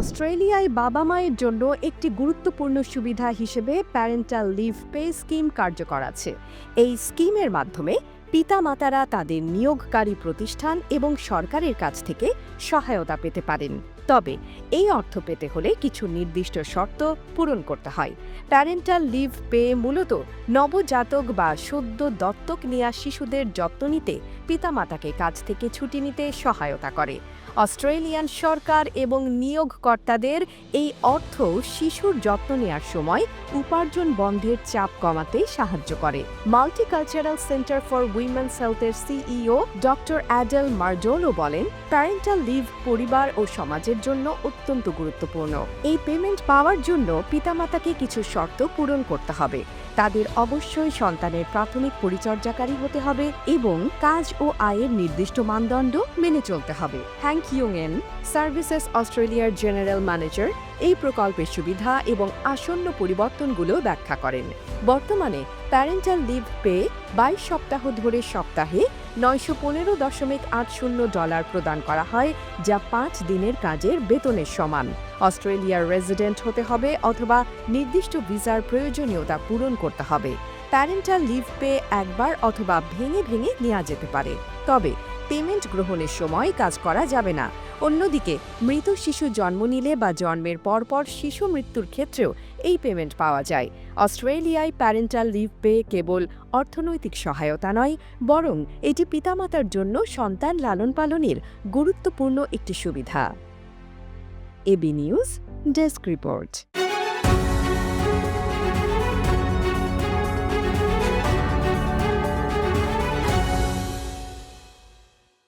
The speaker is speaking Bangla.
অস্ট্রেলিয়ায় বাবা মায়ের জন্য একটি গুরুত্বপূর্ণ সুবিধা হিসেবে প্যারেন্টাল লিভ পে স্কিম কার্যকর আছে। এই স্কিমের মাধ্যমে পিতা মাতারা তাদের নিয়োগকারী প্রতিষ্ঠান এবং সরকারের কাছ থেকে সহায়তা পেতে পারেন। তবে এই অর্থ পেতে হলে কিছু নির্দিষ্ট শর্ত পূরণ করতে হয়। প্যারেন্টাল লিভ পে মূলত নবজাতক বা সদ্য দত্তক নেওয়া শিশুদের যত্ন নিতে পিতামাতাকে কাজ থেকে ছুটি নিতে সহায়তা করে। অস্ট্রেলিয়ান সরকার এবং নিয়োগকর্তাদের এই অর্থ শিশুর যত্ন নেওয়ার সময় উপার্জন বন্ধের চাপ কমাতে সাহায্য করে। মাল্টিকালচারাল সেন্টার ফর উইমেন্স হেলথের সিইও ডক্টর অ্যাডেল মার্জোলো বলেন, প্যারেন্টাল লিভ পরিবার ও সমাজের জন্য অত্যন্ত গুরুত্বপূর্ণ। এই পেমেন্ট পাওয়ার জন্য পিতামাতাকে কিছু শর্ত পূরণ করতে হবে। তাদের অবশ্যই সন্তানের প্রাথমিক পরিচর্যাকারী হতে হবে এবং কাজ ও আয়ের নির্দিষ্ট মানদণ্ড মেনে চলতে হবে। হ্যাংক এন সার্ভিসেস অস্ট্রেলিয়ার জেনারেল ম্যানেজার এই প্রকল্পের সুবিধা এবং আসন্ন পরিবর্তনগুলো ব্যাখ্যা করেন। বর্তমানে প্যারেন্টাল লিভ পে বাইশ সপ্তাহ ধরে সপ্তাহে নয়শো পনেরো দশমিক আট শূন্য ডলার প্রদান করা হয়, যা পাঁচ দিনের কাজের বেতনের সমান। অস্ট্রেলিয়ার রেজিডেন্ট হতে হবে অথবা নির্দিষ্ট ভিসার প্রয়োজনীয়তা পূরণ করতে হবে। প্যারেন্টাল লিভ পে একবার অথবা ভেঙে ভেঙে নেওয়া যেতে পারে। তবে পেমেন্ট গ্রহণের সময় কাজ করা যাবে না। অন্যদিকে, মৃত শিশু জন্ম নিলে বা জন্মের পরপর শিশু মৃত্যুর ক্ষেত্রেও এই পেমেন্ট পাওয়া যায়। অস্ট্রেলিয়ায় প্যারেন্টাল লিভ পে কেবল অর্থনৈতিক সহায়তা নয়, বরং এটি পিতামাতার জন্য সন্তান লালন পালনের গুরুত্বপূর্ণ একটি সুবিধা। AB news, desk report.